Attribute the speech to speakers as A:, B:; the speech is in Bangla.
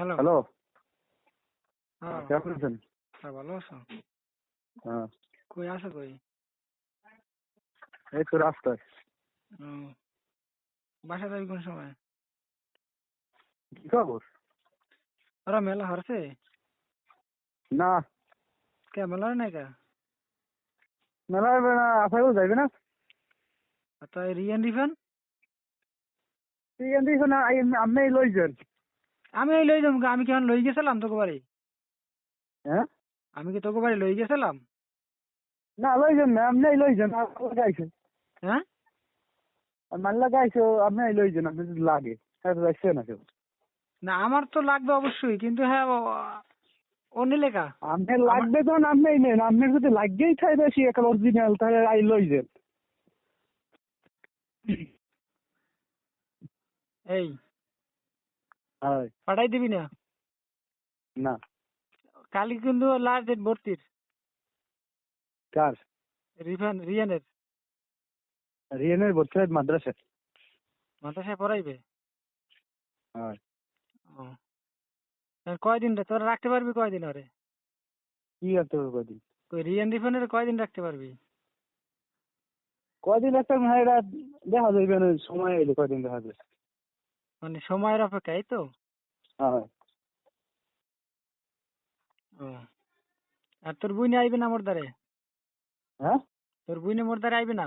A: হ্যালো।
B: হ্যালো।
A: হ্যাঁ
B: কেমন আছেন
A: হ্যাঁ ভালো আছো?
B: হ্যাঁ।
A: কই আছো কই?
B: এই তো রাস্তায়।
A: ও বাসা যাবি কোন সময়?
B: কি খবর?
A: ওরা মেলা হরছে?
B: না।
A: কে মেলা নাই কা?
B: মেলা হবে না আশাগুলো যাইবে না।
A: তো রিয়ান রিফান
B: ঠিক আছে দেখো না আপনি লইছেন।
A: আমি এই লই যাব আমি কেমন লই গেছিলাম তোকে বাড়ি?
B: হ্যাঁ?
A: আমি কি তোকে বাড়ি লই গেছিলাম?
B: না লইছেন না আপনি লইছেন লাগাইছেন
A: হ্যাঁ?
B: মানে লাগাইছো আপনি লইছেন আপনি যদি লাগে হ্যাঁ তো যাচ্ছে না কেউ।
A: না আমার তো লাগবে অবশ্যই কিন্তু হ্যাঁ ও- নিলে কা?
B: আপনার লাগবে তখন আপনি নেন আপনার যদি লাগবেই খাই বেশি একটা অরিজিনাল তাহলে আই লইছেন
A: এই
B: হয়
A: পাঠাই দিবি না?
B: না।
A: কালি কিন্তু লাস্ট ডেট ভর্তির।
B: কার?
A: রিফান রিয়ানের।
B: রিয়ানের বলছে মাদ্রাসা
A: মাদ্রাসায়। পড়াইবে?
B: হয়।
A: কয়দিন রে? তোরা রাখতে পারবি কয়দিন ওরে?
B: কি করতে হবে কদিন
A: কই রিয়ান রিফানের কয়দিন রাখতে পারবি?
B: কয়দিন একটা হ্যাঁ এটা দেখা যাবে সময় এলে কয়দিন দেখা যাবে?
A: মানে সময়ের অপেক্ষা এই তো?
B: হ্যাঁ
A: ও। আর তোর বুইনে আইবে না মোর দ্বারে?
B: হ্যাঁ?
A: তোর বুইনে মোর দ্বারে আইবে না?